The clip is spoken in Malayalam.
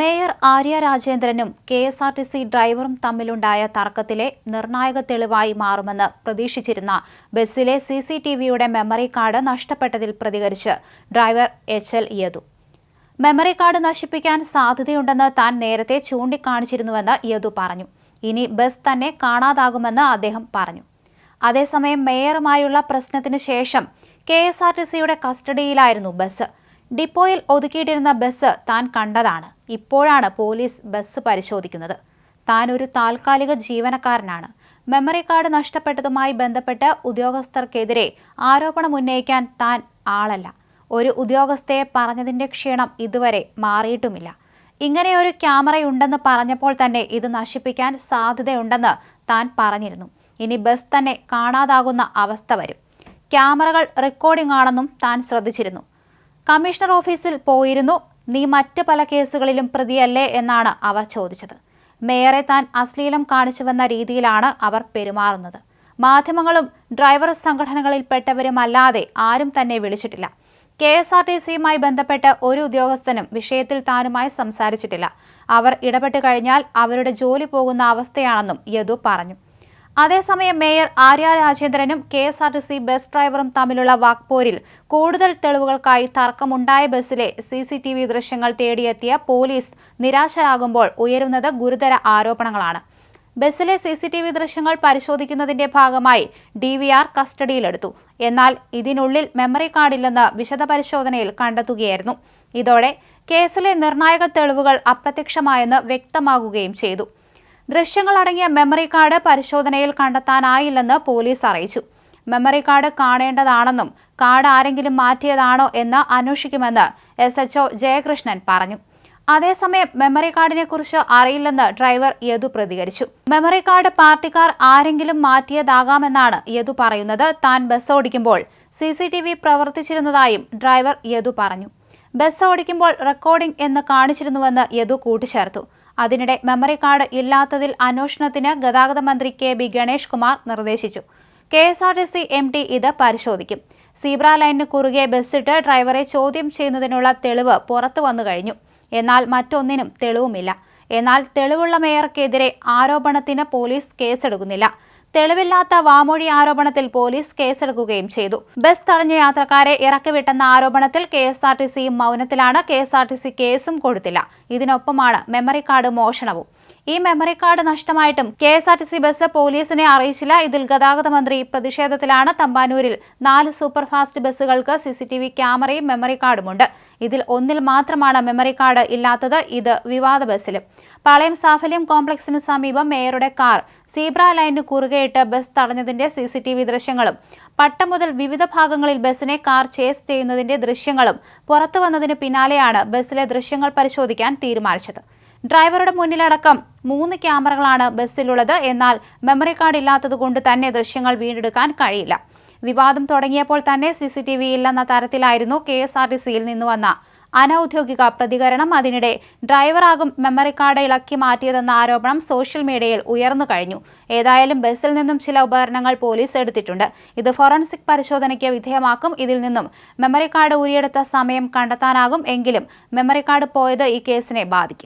Mayor Arya രാജേന്ദ്രനും K S R T C ഡ്രൈവറും തമ്മിലുണ്ടായ തർക്കത്തിലെ നിർണായക തെളിവായി മാറുമെന്ന് പ്രതീക്ഷിച്ചിരുന്ന ബസ്സിലെ സി സി ടി വിയുടെ മെമ്മറി കാർഡ് നഷ്ടപ്പെട്ടതിൽ പ്രതികരിച്ച് driver H L Yadu. Memory card നശിപ്പിക്കാൻ സാധ്യതയുണ്ടെന്ന് താൻ നേരത്തെ ചൂണ്ടിക്കാണിച്ചിരുന്നുവെന്ന് യദു പറഞ്ഞു. ഇനി ബസ് തന്നെ കാണാതാകുമെന്ന് അദ്ദേഹം പറഞ്ഞു. അതേസമയം മേയറുമായുള്ള പ്രശ്നത്തിന് ശേഷം കെ എസ് ആർ ടി സിയുടെ കസ്റ്റഡിയിലായിരുന്നു ബസ്. ഡിപ്പോയിൽ ഒതുക്കിയിട്ടിരുന്ന ബസ് താൻ കണ്ടതാണ്. ഇപ്പോഴാണ് പോലീസ് ബസ് പരിശോധിക്കുന്നത്. താനൊരു താൽക്കാലിക ജീവനക്കാരനാണ്. മെമ്മറി കാർഡ് നഷ്ടപ്പെട്ടതുമായി ബന്ധപ്പെട്ട് ഉദ്യോഗസ്ഥർക്കെതിരെ ആരോപണം ഉന്നയിക്കാൻ താൻ ആളല്ല. ഒരു ഉദ്യോഗസ്ഥയെ പറഞ്ഞതിന്റെ ക്ഷീണം ഇതുവരെ മാറിയിട്ടുമില്ല. ഇങ്ങനെയൊരു ക്യാമറയുണ്ടെന്ന് പറഞ്ഞപ്പോൾ തന്നെ ഇത് നശിപ്പിക്കാൻ സാധ്യതയുണ്ടെന്ന് താൻ പറഞ്ഞിരുന്നു. ഇനി ബസ് തന്നെ കാണാതാകുന്ന അവസ്ഥ വരും. ക്യാമറകൾ റെക്കോർഡിംഗ് ആണെന്നും താൻ ശ്രദ്ധിച്ചിരുന്നു. കമ്മീഷണർ ഓഫീസിൽ പോയിരുന്നു. നീ മറ്റ് പല കേസുകളിലും പ്രതിയല്ലേ എന്നാണ് അവർ ചോദിച്ചത്. മേയറെ താൻ അശ്ലീലം കാണിച്ചുവെന്ന രീതിയിലാണ് അവർ പെരുമാറുന്നത്. മാധ്യമങ്ങളും ഡ്രൈവർ സംഘടനകളിൽപ്പെട്ടവരുമല്ലാതെ ആരും തന്നെ വിളിച്ചിട്ടില്ല. കെ എസ് ആർ ടി സിയുമായി ബന്ധപ്പെട്ട് ഒരു ഉദ്യോഗസ്ഥനും വിഷയത്തിൽ താനുമായി സംസാരിച്ചിട്ടില്ല. അവർ ഇടപെട്ട് കഴിഞ്ഞാൽ അവരുടെ ജോലി പോകുന്ന അവസ്ഥയാണെന്നും യദു പറഞ്ഞു. അതേസമയം mayor Arya രാജേന്ദ്രനും K S R T C bus ഡ്രൈവറും തമ്മിലുള്ള വാക്പോരിൽ കൂടുതൽ തെളിവുകൾക്കായി തർക്കമുണ്ടായ ബസ്സിലെ സി സി ടി വി ദൃശ്യങ്ങൾ തേടിയെത്തിയ പോലീസ് നിരാശരാകുമ്പോൾ ഉയരുന്നത് ഗുരുതര ആരോപണങ്ങളാണ്. ബസ്സിലെ സി സി ടി വി ദൃശ്യങ്ങൾ പരിശോധിക്കുന്നതിന്റെ ഭാഗമായി ഡി വി ആർ കസ്റ്റഡിയിലെടുത്തു. എന്നാൽ ഇതിനുള്ളിൽ മെമ്മറി കാർഡില്ലെന്ന് വിശദ പരിശോധനയിൽ കണ്ടെത്തുകയായിരുന്നു. ഇതോടെ കേസിലെ നിർണായക തെളിവുകൾ അപ്രത്യക്ഷമായെന്ന് വ്യക്തമാകുകയും ചെയ്തു. ദൃശ്യങ്ങളടങ്ങിയ മെമ്മറി കാർഡ് പരിശോധനയിൽ കണ്ടെത്താനായില്ലെന്ന് പോലീസ് അറിയിച്ചു. മെമ്മറി കാർഡ് കാണേണ്ടതാണെന്നും കാർഡ് ആരെങ്കിലും മാറ്റിയതാണോ എന്ന് അന്വേഷിക്കുമെന്ന് എസ് എച്ച്ഒ ജയകൃഷ്ണൻ പറഞ്ഞു. അതേസമയം മെമ്മറി കാർഡിനെ കുറിച്ച് അറിയില്ലെന്ന് ഡ്രൈവർ യദു പ്രതികരിച്ചു. മെമ്മറി കാർഡ് പാർട്ടിക്കാർ ആരെങ്കിലും മാറ്റിയതാകാമെന്നാണ് യദു പറയുന്നത്. താൻ ബസ് ഓടിക്കുമ്പോൾ സി സി ടി വി പ്രവർത്തിച്ചിരുന്നതായും ഡ്രൈവർ യദു പറഞ്ഞു. ബസ് ഓടിക്കുമ്പോൾ റെക്കോർഡിംഗ് എന്ന് കാണിച്ചിരുന്നുവെന്ന് യദു കൂട്ടിച്ചേർത്തു. അതിനിടെ മെമ്മറി കാർഡ് ഇല്ലാത്തതിൽ അന്വേഷണത്തിന് ഗതാഗത മന്ത്രി കെ ബി ഗണേഷ് കുമാർ നിർദ്ദേശിച്ചു. K S R T C M T ഇത് പരിശോധിക്കും. സീബ്ര ലൈനിന് കുറുകെ ബസ്സിട്ട് ഡ്രൈവറെ ചോദ്യം ചെയ്യുന്നതിനുള്ള തെളിവ് പുറത്തു വന്നു കഴിഞ്ഞു. എന്നാൽ മറ്റൊന്നിനും തെളിവുമില്ല. എന്നാൽ തെളിവുള്ള മേയർക്കെതിരെ ആരോപണത്തിന് പോലീസ് കേസെടുക്കുന്നില്ല. തെളിവില്ലാത്ത വാമൊഴി ആരോപണത്തിൽ പോലീസ് കേസെടുക്കുകയും ചെയ്തു. ബസ് തടഞ്ഞ യാത്രക്കാരെ ഇറക്കിവിട്ടെന്ന ആരോപണത്തിൽ കെ എസ് ആർ ടി സിയും മൗനത്തിലാണ് K S R T C കേസും കൊടുത്തില്ല. ഇതിനൊപ്പമാണ് മെമ്മറി കാർഡ് മോഷണവും. ഈ memory card നഷ്ടമായിട്ടും K S R T C bus പോലീസിനെ അറിയിച്ചില്ല. ഇതിൽ ഗതാഗത മന്ത്രി പ്രതിഷേധത്തിലാണ്. തമ്പാനൂരിൽ നാല് സൂപ്പർ ഫാസ്റ്റ് ബസ്സുകൾക്ക് സിസിടിവി ക്യാമറയും മെമ്മറി കാർഡുമുണ്ട് ഇതിൽ ഒന്നിൽ മാത്രമാണ് മെമ്മറി കാർഡ് ഇല്ലാത്തത്. ഇത് വിവാദ ബസ്സിലും. പാളയം സാഫല്യം കോംപ്ലക്സിന് സമീപം മേയറുടെ കാർ സീബ്ര ലൈനിന് കുറുകെയിട്ട് ബസ് തടഞ്ഞതിന്റെ സിസിടിവി ദൃശ്യങ്ങളും പട്ടം മുതൽ വിവിധ ഭാഗങ്ങളിൽ ബസ്സിനെ കാർ ചേസ് ചെയ്യുന്നതിന്റെ ദൃശ്യങ്ങളും പുറത്തു വന്നതിന് പിന്നാലെയാണ് ബസ്സിലെ ദൃശ്യങ്ങൾ പരിശോധിക്കാൻ തീരുമാനിച്ചത്. ഡ്രൈവറുടെ മുന്നിലടക്കം മൂന്ന് ക്യാമറകളാണ് ബസ്സിലുള്ളത്. എന്നാൽ മെമ്മറി കാർഡ് ഇല്ലാത്തതുകൊണ്ട് തന്നെ ദൃശ്യങ്ങൾ വീണ്ടെടുക്കാൻ കഴിയില്ല. വിവാദം തുടങ്ങിയപ്പോൾ തന്നെ സി സി ടി വി ഇല്ലെന്ന തരത്തിലായിരുന്നു കെ എസ് ആർ ടി സിയിൽ നിന്ന് വന്ന അനൌദ്യോഗിക പ്രതികരണം. അതിനിടെ ഡ്രൈവറാകും മെമ്മറി കാർഡ് ഇളക്കി മാറ്റിയതെന്ന ആരോപണം സോഷ്യൽ മീഡിയയിൽ ഉയർന്നു കഴിഞ്ഞു. ഏതായാലും ബസ്സിൽ നിന്നും ചില ഉപകരണങ്ങൾ പോലീസ് എടുത്തിട്ടുണ്ട്. ഇത് ഫോറൻസിക് പരിശോധനയ്ക്ക് വിധേയമാക്കും. ഇതിൽ നിന്നും മെമ്മറി കാർഡ് ഊരിയെടുത്ത സമയം കണ്ടെത്താനാകും. എങ്കിലും മെമ്മറി കാർഡ് പോയത് ഈ കേസിനെ ബാധിക്കും.